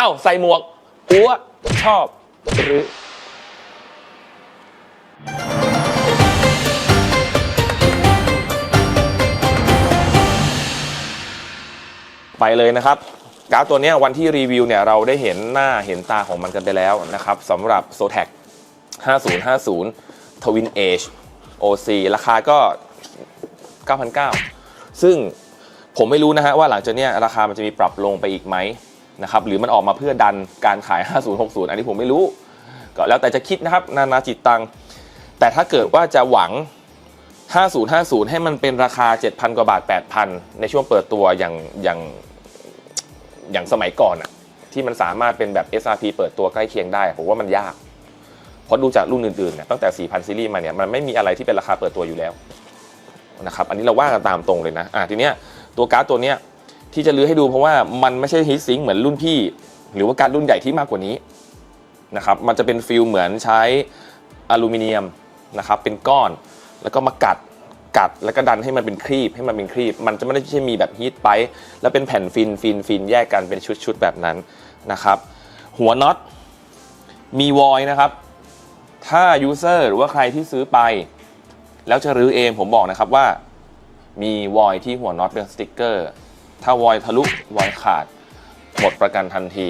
อ้าวใส่หมวกอัวชอบหรือไปเลยนะครับการ์ดตัวนี้วันที่รีวิวเนี่ยเราได้เห็นหน้าเห็นตาของมันกันไปแล้วนะครับสำหรับ s o t a c 5050 Twin Age OC ราคาก็ 9,900 ซึ่งผมไม่รู้นะฮะว่าหลังจากนี้ราคามันจะมีปรับลงไปอีกไหม นะครับหรือมันออกมาเพื่อดันการขาย 5060 อันนี้ผมไม่รู้ ก็แล้วแต่จะคิดนะครับนานาจิตตัง แต่ถ้าเกิดว่าจะหวัง 5050 ให้มันเป็นราคา 7,000 กว่าบาท 8,000 ในช่วงเปิดตัวอย่างอย่างอย่างสมัยก่อนอะที่มันสามารถเป็นแบบ SRP เปิดตัวใกล้เคียงได้ ผมว่ามันยาก เพราะดูจากรุ่นอื่นๆเนี่ยตั้งแต่ 4,000 ซีรีส์มาเนี่ยมันไม่มีอะไรที่เป็นราคาเปิดตัวอยู่แล้วนะครับอันนี้เราว่ากันตามตรงเลยนะอะทีเนี้ยตัวการ์ดตัวเนี้ย ที่จะลื้อให้ดูเพราะว่ามันไม่ใช่ฮิตซิงเหมือนรุ่นพี่ หรือว่าการดรุ่นใหญ่ที่มากกว่านี้นะครับมันจะเป็นฟิลเหมือนใช้อลูมิเนียมนะครับเป็นก้อนแล้วก็มากัดกัดแล้วก็ดันให้มันเป็นครีบให้มันเป็นครีบ มันจะไม่ได้ใช่มีแบบฮีทไป แล้วเป็นแผ่นฟินฟินฟินแยกกันเป็นชุดๆแบบนั้นนะครับ หัวน็อตมีวอยนะครับ ถ้ายูเซอร์หรือว่าใครที่ซื้อไป แล้วจะรื้อเองผมบอกนะครับว่า มีวอยที่หัวน็อตเป็นสติกเกอร์ ถ้าวอยทะลุวอยขาด หมดประกันทันที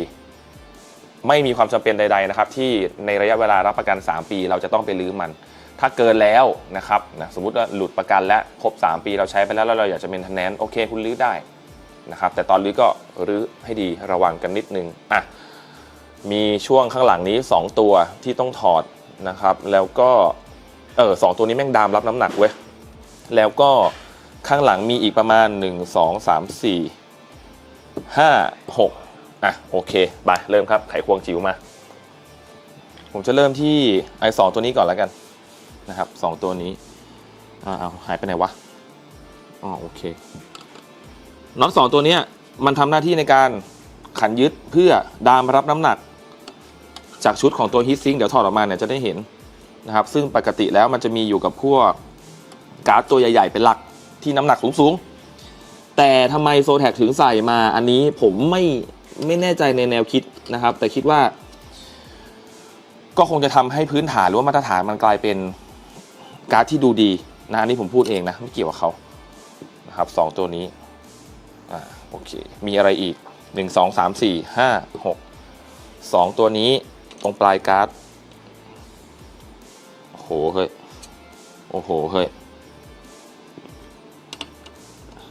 ไม่มีความจำเป็นใด ๆนะครับ ที่ในระยะเวลารับประกัน 3 ปี เราจะต้องไปรื้อมัน ถ้าเกินแล้วนะครับนะสมมติว่าหลุดประกันและครบ 3 ปีเราใช้ไปแล้วแล้วเราอยากจะเป็นทันแนนโอเค คุณรื้อได้นะครับแต่ตอนรื้อก็รื้อให้ดีระวังกันนิดนึงอะมีช่วงข้างหลังนี้ 2 ตัวที่ต้องถอดนะครับ แล้วก็เออสองตัวนี้แม่งดามรับน้ำหนักเว้ยแล้วก็ ข้างหลังมีอีกประมาณ 1 2 3 4 5 6 อะ โอเค ไปเริ่มครับไขควงจิ๋วมา ผมจะเริ่มที่ไอสองตัวนี้ก่อนแล้วกันนะครับสองตัวนี้อ่าเอาหายไปไหนวะอ๋อโอเคน็อตสองตัวนี้มันทำหน้าที่ในการขันยึดเพื่อดามรับน้ำหนัก จากชุดของตัวฮีทซิงเดี๋ยวถอดออกมาเนี่ยจะได้เห็นนะครับ ซึ่งปกติแล้วมันจะมีอยู่กับพวกการ์ดตัวใหญ่ ๆ เป็นหลัก ที่น้ำหนักสูงๆ แต่ทำไมโซแท็กถึงใส่มาอันนี้ผมไม่ไม่แน่ใจในแนวคิดนะครับ แต่คิดว่า ก็คงจะทำให้พื้นฐานหรือว่ามาตรฐานมันกลายเป็นการ์ดที่ดูดีนะอันนี้ผมพูดเองนะไม่เกี่ยวกับเขานะครับสองตัวนี้อ่าโอเคมีอะไรอีก1 2 3 4 5 6 2ตัวนี้ตรงปลายการ์ดโอ้โหเฮ้ยโอ้โหเฮ้ย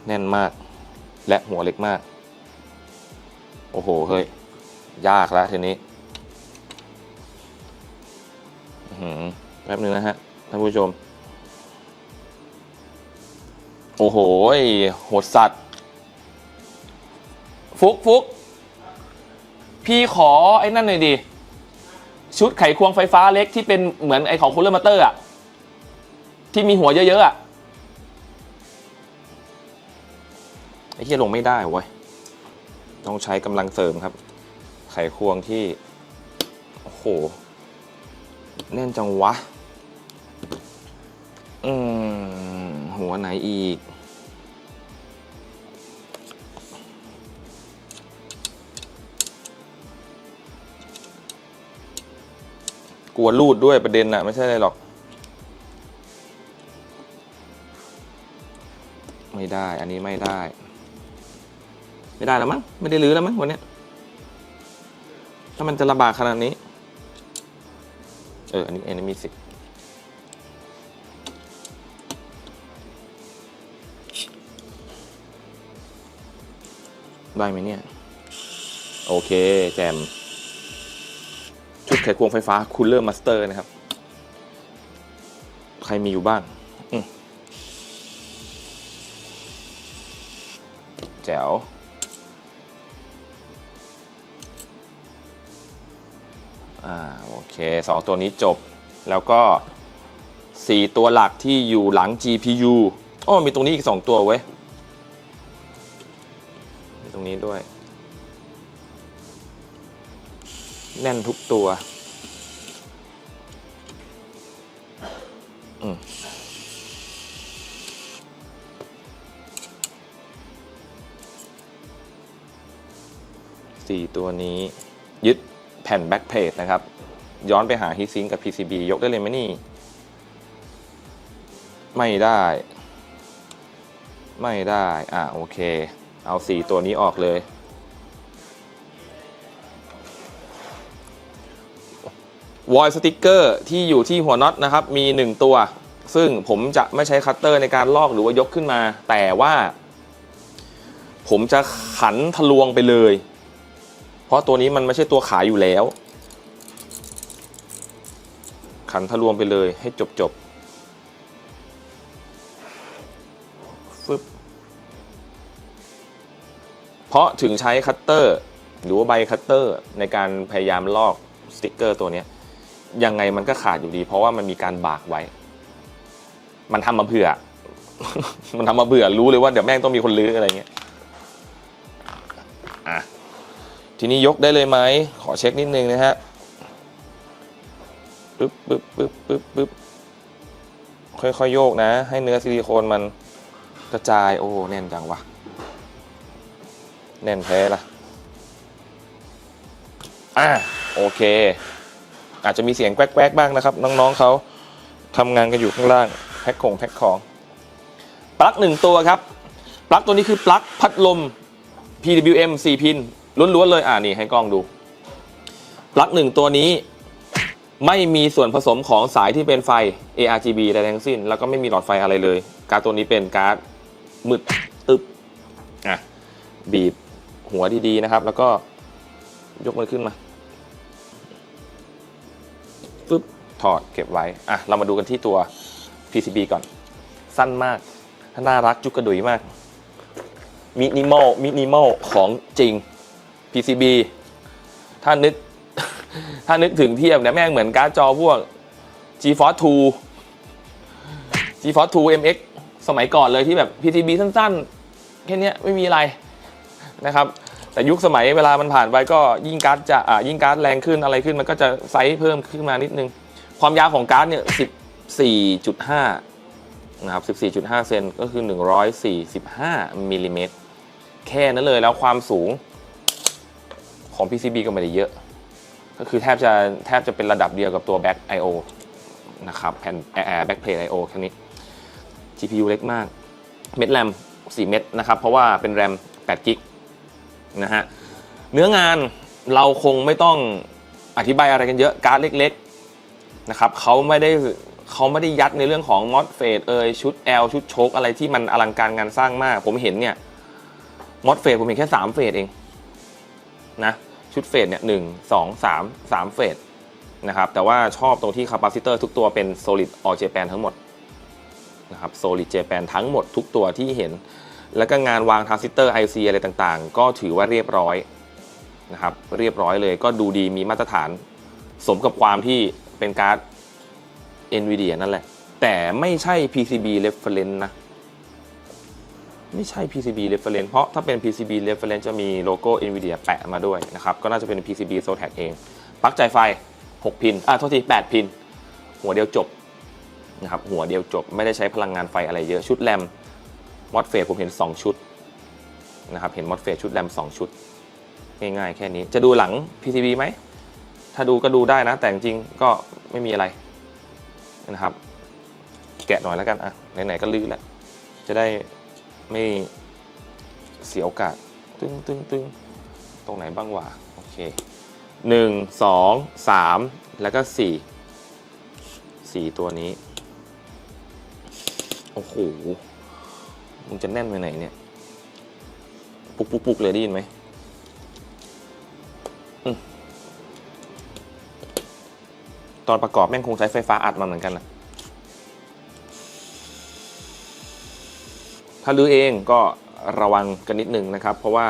แน่นมาก และหัวเล็กมาก โอ้โห เฮ้ย ยากแล้วทีนี้แป๊บนึงนะฮะ ท่านผู้ชม โอ้โหโหดสัตว์ ฟุกฟุกพี่ขอไอ้นั่นหน่อยดิ ชุดไขควงไฟฟ้าเล็กที่เป็นเหมือนไอ้ของคูลเลอร์มาเตอร์อะที่มีหัวเยอะๆอะ ที่ลงไม่ได้เว้ยต้องใช้กำลังเสริมครับ ไขควงที่ โอ้โหแน่นจังวะ อืม หัวไหนอีก กลัวรูดด้วยประเด็นน่ะ ไม่ใช่อะไรหรอก ไม่ได้ อันนี้ไม่ได้ ไม่ได้แล้วมั้งไม่ได้รื้อแล้วมั้งวันนี้ถ้ามันจะลำบากขนาดนี้ เออ อันนี้เอันนี้มีสิทธิ์ได้ไหมเนี่ย โอเค แจม ชุดไขควงไฟฟ้าคูลเลอร์มาสเตอร์นะครับ ใครมีอยู่บ้างแจ๋ว อ่าโอเคสองตัวนี้จบแล้วก็ 4 ตัวหลักที่อยู่หลัง GPU อ้มีตรงนี้อีก 2 ตัวเว้ย มีตรงนี้ด้วย แน่นทุกตัวอืม4ตัวนี้ยึด ผ่นแบ็กเพลทนะครับ ย้อนไปหาฮีซิงกับ PCB ยกได้เลยไหมนี่ ไม่ได้ ไม่ได้ อะโอเค เอา4ตัวนี้ออกเลย วอยสติกเกอร์ที่อยู่ที่หัวน็อตนะครับ มี 1 ตัว ซึ่งผมจะไม่ใช้คัตเตอร์ในการลอกหรือว่ายกขึ้นมา แต่ว่า ผมจะขันทะลวงไปเลย เพราะตัวนี้มันไม่ใช่ตัวขายอยู่แล้ว ขันทะลวงไปเลยให้จบจบฟึบเพราะถึงใช้คัตเตอร์ หรือว่าใบคัตเตอร์ในการพยายามลอกสติกเกอร์ตัวนี้ยยังไงมันก็ขาดอยู่ดี เพราะว่ามันมีการบากไว้ มันทำมาเผื่อ มันทำมาเบื่อรู้เลยว่าเดี๋ยวแม่งต้องมีคนลื้ออะไรเงี้ยอะ ทีนี้ยกได้เลยไหมขอเช็คนิดนึงนะฮะปึ๊บปึ๊บปึ๊บปึ๊บปึ๊บค่อยๆโยกนะ ให้เนื้อซิลิโคนมันกระจายโอ้แน่นจังวะแน่นแท้ละอะโอเค อาจจะมีเสียงแกวกๆบ้างนะครับ น้องๆเขาทำงานกันอยู่ข้างล่างแพ็คของแพ็คของปลั๊กหนึ่งตัวครับปลั๊กตัวนี้คือปลั๊กพัดลม PWM 4 พิน ล้วนๆเลยอ่านี่ให้กล้องดูปลั๊กหนึ่งตัวนี้ไม่มีส่วนผสมของสายที่เป็นไฟ ARGB ใดทั้งสิ้น แล้วก็ไม่มีหลอดไฟอะไรเลย การ์ดตัวนี้เป็นการ์ดมืดตึบอะบีบหัวดีๆนะครับ แล้วก็ยกมันขึ้นมาปึ๊บถอดเก็บไว้อะเรามาดูกันที่ตัว PCB ก่อน สั้นมาก น่ารักจุกกระดุยมากมินิมอลมินิมอลของจริง PCB ถ้านึก ถ้านึกถึงเทียบเนี่ยแม่งเหมือนการ์ดจอพวก GeForce 2 GeForce 2 MX สมัยก่อนเลยที่แบบ PCB สั้นๆ แค่เนี้ยไม่มีอะไรนะครับ แต่ยุคสมัยเวลามันผ่านไปก็ยิ่งการ์ดจะอ่ายิ่งการ์ดแรงขึ้นอะไรขึ้นมันก็จะไซส์เพิ่มขึ้นมานิดนึง ความยาวของการ์ดเนี่ย 14.5 นะครับ 14.5 เซนก็คือ 145มิลลิเมตรแค่นั้นเลยแล้วความสูง ของ PCB ก็ไม่ได้เยอะ ก็คือแทบจะแทบจะเป็นระดับเดียวกับตัว Back I/O นะครับแผ่น Air Back Plate I/O แค่นี้ GPU เล็กมาก เม็ดแรม 4 เม็ดนะครับ เพราะว่าเป็นแรม8กิกนะฮะ เนื้องานเราคงไม่ต้องอธิบายอะไรกันเยอะ การ์ดเล็กๆนะครับเขาไม่ได้เขาไม่ได้ยัดในเรื่องของมอสเฟดเอยชุด L ชุดโชคอะไรที่มันอลังการงานสร้างมาก ผมเห็นเนี่ยมอสเฟดผมเห็นแค่ 3 เฟดเองนะ ชุดเฟดเนี่ยหนึ่งสองสามสามเฟดนะครับแต่ว่าชอบตรงที่คาปาซิเตอร์ทุกตัวเป็น solid all Japan ทั้งหมดนะครับ solid Japan ทั้งหมดทุกตัวที่เห็น แล้วก็งานวางทรานซิสเตอร์ IC อะไรต่างๆ ก็ถือว่าเรียบร้อยนะครับเรียบร้อยเลยก็ดูดีมีมาตรฐาน สมกับความที่เป็นการ์ด NVIDIA นั่นแหละ แต่ไม่ใช่ PCB reference นะ ไม่ใช่ PCB reference เพราะถ้าเป็น PCB reference จะมีโลโก้ NVIDIA แปะมาด้วยนะครับ ก็น่าจะเป็น PCB Zotac เองปลั๊กจ่ายไฟ 6 พิน อะโทษที 8 พิน หัวเดียวจบนะครับ หัวเดียวจบ ไม่ได้ใช้พลังงานไฟอะไรเยอะ ชุดแรมมอสเฟสผมเห็น 2 ชุดนะครับ เห็นมอสเฟสชุดแรม 2 ชุด ง่ายๆ แค่นี้ จะดูหลัง PCB ไหม ถ้าดูก็ดูได้นะ แต่จริงก็ไม่มีอะไรนะครับ แกะหน่อยแล้วกัน อะ ไหนๆ ก็ลื้อแล้ว จะได้ ไม่เสียโอกาสตึงตึงตึงตรงไหนบ้างวะโอเคหนึ่งสองสามแล้วก็สี่สี่ตัวนี้ โอ้โหมึงจะแน่นไปไหนเนี่ย ปุกปุกปุกเลยได้ยินไหมตอนประกอบแม่งคงใช้ไฟฟ้าอัดมาเหมือนกันนะ ถ้าลื้อเองก็ระวังกันนิดนึงนะครับ เพราะว่า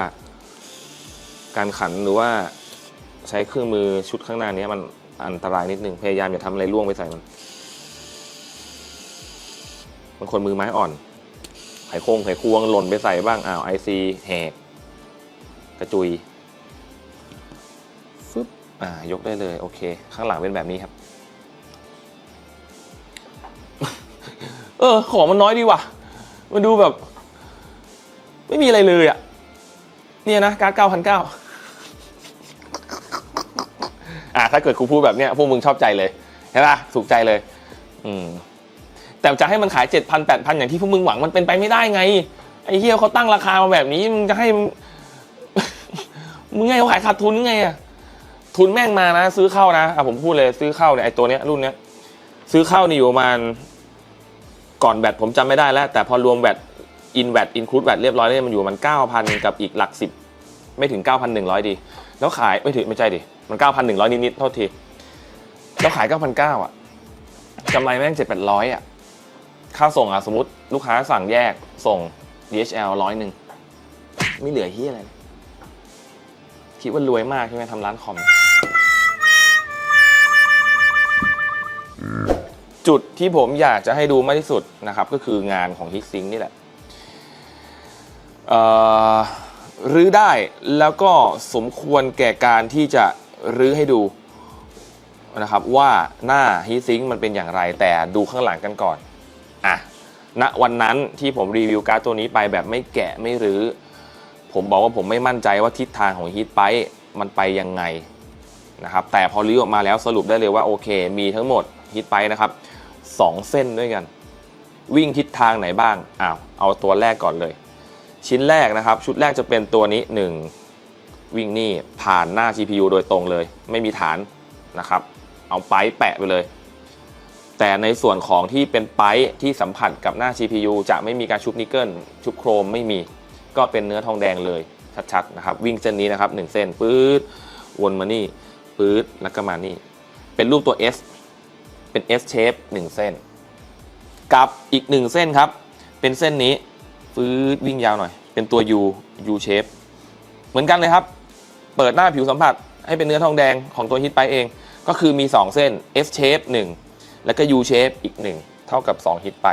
การขันหรือว่าใช้เครื่องมือชุดข้างหน้านี้มันอันตรายนิดนึงพยายามอย่าทำอะไรล่วงไปใส่มันบางคนมือไม้อ่อนไขโค้งไขควงหล่นไปใส่บ้างอ้าวไอซีแหกกระจุยฟึบอ่ายกได้เลยโอเค ข้างหลังเป็นแบบนี้ครับ เออของมันน้อยดีว่ะ มันดูแบบ ไม่มีอะไรเลยอะ่ะ เนี่ยนะการ์ดเก้าพันเก้าอะถ้าเกิดครูพูดแบบเนี้ยพวกมึงชอบใจเลยใช่ปะสุขใจเลย อืมแต่จะให้มันขายเจ็ดพันแปดพันอย่างที่พวกมึงหวังมันเป็นไปไม่ได้ไง ไอ้เฮียเขาตั้งราคามาแบบนี้มึงจะให้ มึงไงเขาขายขาดทุนไงอะทุนแม่งมานะ ซื้อเข้านะอะผมพูดเลยซื้อเข้าเนี่ยไอ้ตัวเนี้ยรุ่นเนี้ยซื้อเข้านี่อยู่ประมาณก่อนแบตผมจำไม่ได้แล้ว แต่พอรวมแบต อินแบตอินคลูดแบตเรียบร้อยเนี่ยมันอยู่มันเก้าพันกับอีกหลักสิบไม่ถึงเก้าพันหนึ่งร้อยดี แล้วขายไม่ถึงไม่ใช่ดิ มันเก้าพันหนึ่งร้อยนิดๆโทษที แล้วขายเก้าพันเก้าอะกำไรแม่งเจ็ดแปดร้อยอะ ค่าส่งอะ สมมติลูกค้าสั่งแยกส่ง DHL ร้อยหนึ่งไม่เหลือเฮียอะไรเลยคิดว่ารวยมากใช่ไหมทำร้านคอม จุดที่ผมอยากจะให้ดูมากที่สุดนะครับ ก็คืองานของฮิกซิงนี่แหละ รื้อได้แล้วก็สมควรแก่การที่จะรื้อให้ดูนะครับว่าหน้าฮีซิงมันเป็นอย่างไรแต่ดูข้างหลังกันก่อนอะณวันนั้นที่ผมรีวิวการ์ดตัวนี้ไปแบบไม่แกะไม่รื้อ ผมบอกว่าผมไม่มั่นใจว่าทิศทางของฮีทไปมันไปยังไงนะครับแต่พอรื้อออกมาแล้วสรุปได้เลยว่าโอเค มีทั้งหมดฮีทไปนะครับสองเส้นด้วยกัน วิ่งทิศทางไหนบ้างอ้าวเอาตัวแรกก่อนเลย ชิ้นแรกนะครับ ชุดแรกจะเป็นตัวนี้ 1 วิ่งนี่ผ่านหน้า GPU โดยตรงเลย ไม่มีฐานนะครับ เอาไปแปะไปเลย แต่ในส่วนของที่เป็นไปที่สัมผัสกับหน้า GPU จะไม่มีการชุบนิกเกิลชุบโครมไม่มี ก็เป็นเนื้อทองแดงเลยชัดๆนะครับ วิ่งเส้นนี้นะครับ1เส้นปื๊ดวนมานี่ปื๊ดแล้วก็มานี่ เป็นรูปตัว S เป็น S shape 1 เส้น กับอีก 1 เส้นครับ เป็นเส้นนี้ ฟืดวิ่งยาวหน่อย เป็นตัว U U shape เหมือนกันเลยครับ เปิดหน้าผิวสัมผัสให้เป็นเนื้อทองแดงของตัวฮิตไปเอง ก็คือมี 2 เส้น S shape 1 แล้วก็ U shape อีก 1 เท่ากับ 2 ฮิตไป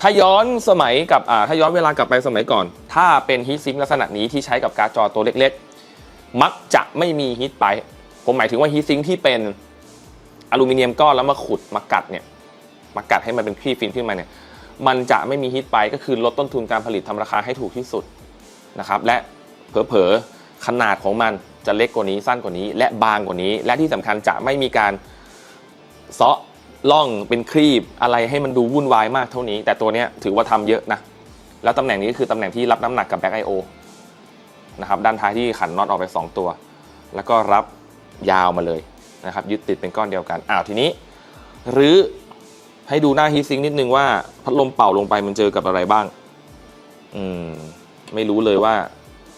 ถ้าย้อนสมัยกับอ่าถ้าย้อนเวลากลับไปสมัยก่อน ถ้าเป็นฮีทซิงลักษณะนี้ที่ใช้กับการ์ดจอตัวเล็กๆ มักจะไม่มีฮีทไป ผมหมายถึงว่าฮีทซิงที่เป็นอลูมิเนียมก้อนแล้วมาขุดมากัดเนี่ยมากัดให้มันเป็นครีบฟินขึ้นมาเนี่ย มันจะไม่มีฮีทไปก็คือลดต้นทุนการผลิตทำราคาให้ถูกที่สุดนะครับและเผลอๆขนาดของมันจะเล็กกว่านี้สั้นกว่านี้ และบางกว่านี้ และที่สำคัญจะไม่มีการเซาะล่องเป็นครีบอะไรให้มันดูวุ่นวายมากเท่านี้ แต่ตัวนี้ถือว่าทำเยอะนะแล้วตำแหน่งนี้ก็คือตำแหน่งที่รับน้ำหนักกับแบ็กไอโอนะครับด้านท้ายที่ขันน็อตออกไป 2 ตัว แล้วก็รับยาวมาเลยนะครับยึดติดเป็นก้อนเดียวกันอ้าวทีนี้หรือ ให้ดูหน้าฮีทซิงค์นิดนึงว่าพัดลมเป่าลงไปมันเจอกับอะไรบ้าง อืม ไม่รู้เลยว่า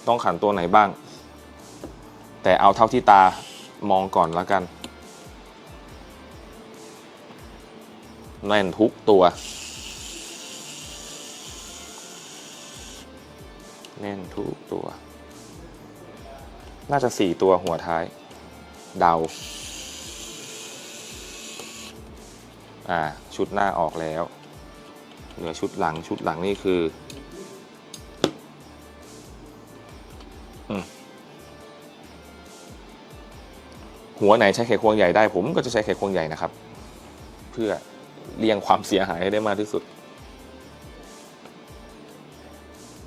ต้องขันตัวไหนบ้าง แต่เอาเท่าที่ตามองก่อนแล้วกันแน่นทุกตัว แน่นทุกตัว น่าจะสี่ตัวหัวท้าย เดา อ่าชุดหน้าออกแล้ว เหลือชุดหลังชุดหลังนี่คืออหัวไหนใช้ไขควงใหญ่ได้ ผมก็จะใช้ไขควงใหญ่นะครับ เพื่อเลี่ยงความเสียหายให้ได้มากที่สุด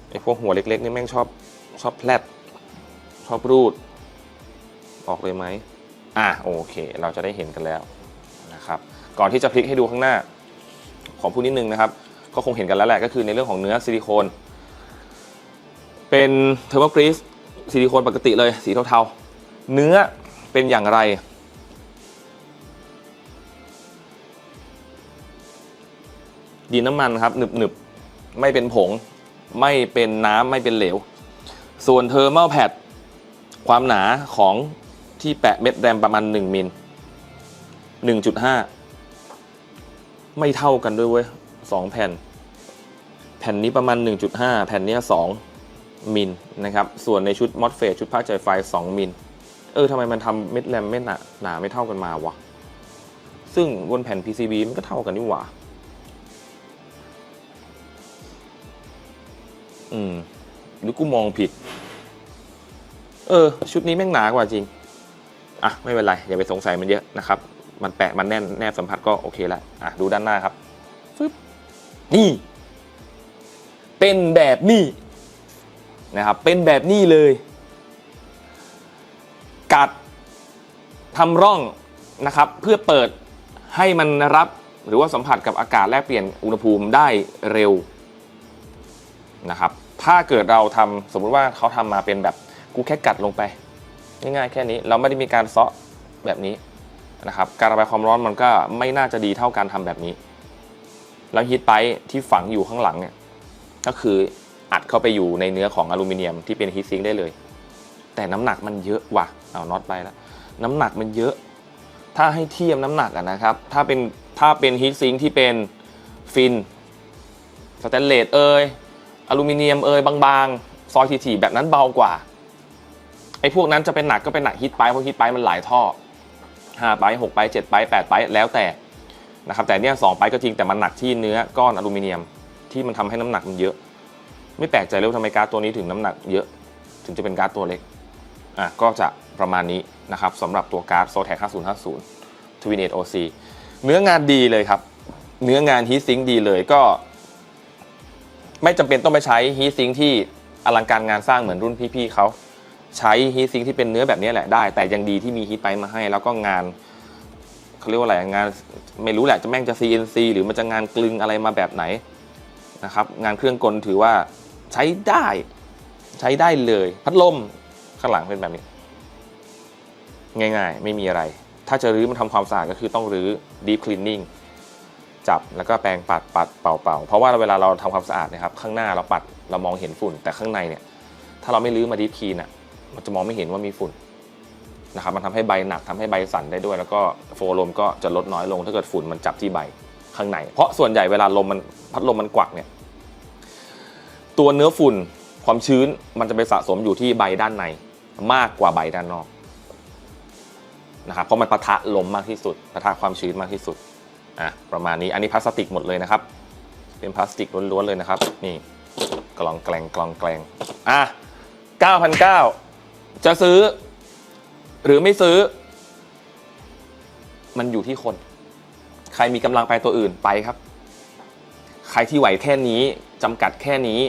ไอ้พวกหัวเล็กๆนี่แม่งชอบชอบแพลดชอบรูด ออกเลยไหมอะโอเค เราจะได้เห็นกันแล้วนะครับ ก่อนที่จะพลิกให้ดูข้างหน้า ขอพูดนิดนึงนะครับ ก็คงเห็นกันแล้วแหละก็คือในเรื่องของเนื้อซิลิโคน เป็นเทอร์โมกรีสซิลิโคนปกติเลยสีเทาๆ เนื้อเป็นอย่างไร ดินน้ำมันครับหนึบๆ ไม่เป็นผง ไม่เป็นน้ำไม่เป็นเหลว ส่วนเทอร์มาแพดความหนาของที่แปะเม็ดแรมประมาณ 1มิล1.5 ไม่เท่ากันด้วยเว้ยสองแผ่น แผ่นนี้ประมาณ 1.5 แผ่นนี้ 2 มิลนะครับ ส่วนในชุดมอสเฟชุดผ้าใจไฟ 2 มิล เออทำไมมันทำเม็ดแรมเม็ดหนาหนาไม่เท่ากันมาวะ ซึ่งบนแผ่น PCB มันก็เท่ากันนี่หว่า อืม หรือกูมองผิด เออ ชุดนี้แม่งหนากว่าจริง อะ ไม่เป็นไร อย่าไปสงสัยมันเยอะนะครับ มันแปะมันแน่นแนบสัมผัสก็โอเคแล้วอะดูด้านหน้าครับฟึบนี่ เป็นแบบนี้นะครับ เป็นแบบนี้เลย กัดทำร่องนะครับ เพื่อเปิดให้มันรับหรือว่าสัมผัสกับอากาศแลกเปลี่ยนอุณหภูมิได้เร็วนะครับ ถ้าเกิดเราทำสมมุติว่าเขาทำมาเป็นแบบกูแค่กัดลงไป ง่ายๆแค่นี้เราไม่ได้มีการเซาะแบบนี้ นะครับการระบายความร้อนมันก็ไม่น่าจะดีเท่าการทำแบบนี้ แล้วฮีทไปท์ที่ฝังอยู่ข้างหลังเนี่ยก็คืออัดเข้าไปอยู่ในเนื้อของอลูมิเนียมที่เป็นฮีทซิงค์ได้เลย แต่น้ำหนักมันเยอะว่ะเอาน็อตไปแล้วน้ำหนักมันเยอะ ถ้าให้เทียมน้ำหนักนะครับ ถ้าเป็นถ้าเป็นฮีทซิงค์ที่เป็นฟินสแตนเลสเอยอลูมิเนียมเอยบางๆ ซอยทีๆแบบนั้นเบากว่าไอ้พวกนั้นจะเป็นหนักก็เป็นหนักฮีทไปเพราะฮีทไปมันหลายท่อ 5ไป6ไป7ไป8ไปแล้วแต่นะครับแต่เนี่ย2ไปก็จริงแต่มันหนักที่เนื้อก้อนอลูมิเนียมที่มันทำให้น้ำหนักมันเยอะ ไม่แปลกใจเลยว่าทำไมการ์ดตัวนี้ถึงน้ำหนักเยอะ ถึงจะเป็นการ์ดตัวเล็กอะก็จะประมาณนี้นะครับสำหรับตัวการ์ด Zotac 5050 Twin 8 OC เนื้องานดีเลยครับ เนื้องานฮีทซิงค์ดีเลยก็ ไม่จำเป็นต้องไปใช้ฮีทซิงค์ที่อลังการงานสร้างเหมือนรุ่นพี่ๆเขา ใช้ฮีทซิงที่เป็นเนื้อแบบนี้แหละได้ แต่ยังดีที่มีฮีทไปมาให้ แล้วก็งานเขาเรียกว่าอะไรงานไม่รู้แหละจะแม่งจะ CNC หรือมันจะงานกลึงอะไรมาแบบไหนนะครับงานเครื่องกลถือว่าใช้ได้ใช้ได้เลย พัดลมข้างหลังเป็นแบบนี้ ง่ายๆ ไม่มีอะไร ถ้าจะรื้อมันทำความสะอาดก็คือต้องรื้อ deep cleaning จับแล้วก็แปรงปัดปัดเป่าเป่าเพราะว่าเวลาเราทำความสะอาดนะครับ ข้างหน้าเราปัดเรามองเห็นฝุ่นแต่ข้างในเนี่ย ถ้าเราไม่รื้อมา deep clean อะ มันจะมองไม่เห็นว่ามีฝุ่นนะครับมันทำให้ใบหนักทำให้ใบสั่นได้ด้วย แล้วก็โฟลมก็จะลดน้อยลง ถ้าเกิดฝุ่นมันจับที่ใบข้างใน เพราะส่วนใหญ่เวลาลมมันพัดลมมันกวักเนี่ยตัวเนื้อฝุ่นความชื้นมันจะไปสะสมอยู่ที่ใบด้านในมากกว่าใบด้านนอกนะครับเพราะมันปะทะลมมากที่สุดปะทะความชื้นมากที่สุดอะประมาณนี้อันนี้พลาสติกหมดเลยนะครับ เป็นพลาสติกล้วนๆเลยนะครับ นี่กลองแกลงกลองแกลงอะ9,900 จะซื้อ หรือไม่ซื้อ มันอยู่ที่คน ใครมีกำลังไปตัวอื่นไปครับ ใครที่ไหวแค่นี้จำกัดแค่นี้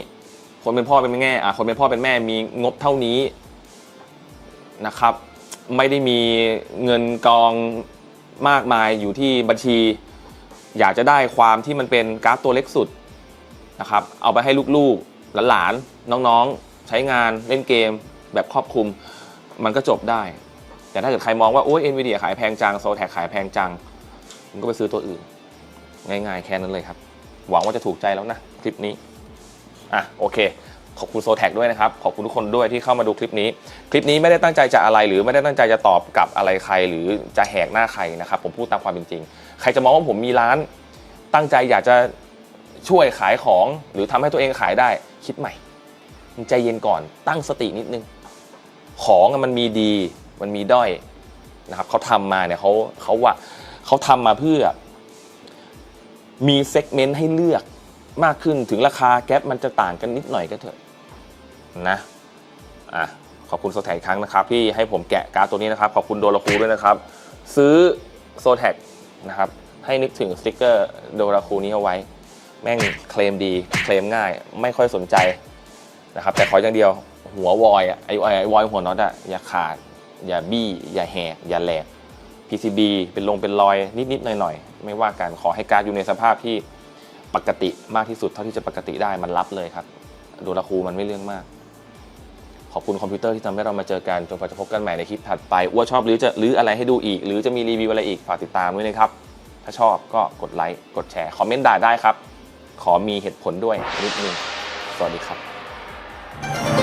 คนเป็นพ่อเป็นแม่อะคนเป็นพ่อเป็นแม่มีงบเท่านี้นะครับ ไม่ได้มีเงินกองมากมายอยู่ที่บัญชี อยากจะได้ความที่มันเป็นการ์ดตัวเล็กสุดนะครับ เอาไปให้ลูกๆหลานๆน้องๆ ใช้งานเล่นเกม แบบครอบคลุมมันก็จบได้ แต่ถ้าเกิดใครมองว่าโอ้ยเอ็นวีดีขายแพงจังโซแทขายแพงจังมันก็ไปซื้อตัวอื่น ง่ายๆ แค่นั้นเลยครับ หวังว่าจะถูกใจแล้วนะ คลิปนี้อะโอเค ขอบคุณโซแท็กด้วยนะครับ ขอบคุณทุกคนด้วยที่เข้ามาดูคลิปนี้ คลิปนี้ไม่ได้ตั้งใจจะอะไรหรือไม่ได้ตั้งใจจะตอบกับอะไรใคร หรือจะแหกหน้าใครนะครับ ผมพูดตามความเป็นจริง ใครจะมองว่าผมมีร้าน ตั้งใจอยากจะช่วยขายของหรือทำให้ตัวเองขายได้คิดใหม่ใจเย็นก่อนตั้งสตินิดนึง ของมันมีดี มันมีด้อยนะครับเขาทำมาเนี่ยเขาเขาว่าเขาทำมาเพื่อ มีเซกเมนต์ให้เลือกมากขึ้นถึงราคาแก๊ปมันจะต่างกันนิดหน่อยก็เถอะนะอะขอบคุณโซแท็กครั้งนะครับ ที่ให้ผมแกะการ์ดตัวนี้นะครับ ขอบคุณโดราคูด้วยนะครับ ซื้อโซแท็กนะครับ ให้นึกถึงสติกเกอร์โดราคูนี้เอาไว้ แม่งเคลมดี เคลมง่าย ไม่ค่อยสนใจนะครับ แต่ขออย่างเดียว หัววอยอะไอไอ้วอยหัวน็อตอะอย่าขาด อย่าบี้ อย่าแหก อย่าแหลก PCB เป็นลงเป็นรอยนิดๆหน่อยๆ ไม่ว่ากันขอให้การดอยู่ในสภาพที่ปกติมากที่สุดเท่าที่จะปกติได้มันรับเลยครับโดราคูมันไม่เรื่องมาก ขอบคุณคอมพิวเตอร์ที่ทำให้เรามาเจอกันจนกว่าจะพบกันใหม่ในคลิปถัดไปอ้วชอบหรือจะหรืออะไรให้ดูอีก หรือจะมีรีวิวอะไรอีกฝากติดตามด้วยนะครับ ถ้าชอบก็กดไลค์กดแชร์คอมเมนต์ด่าได้ครับ ขอมีเหตุผลด้วยนิดนึงสวัสดีครับ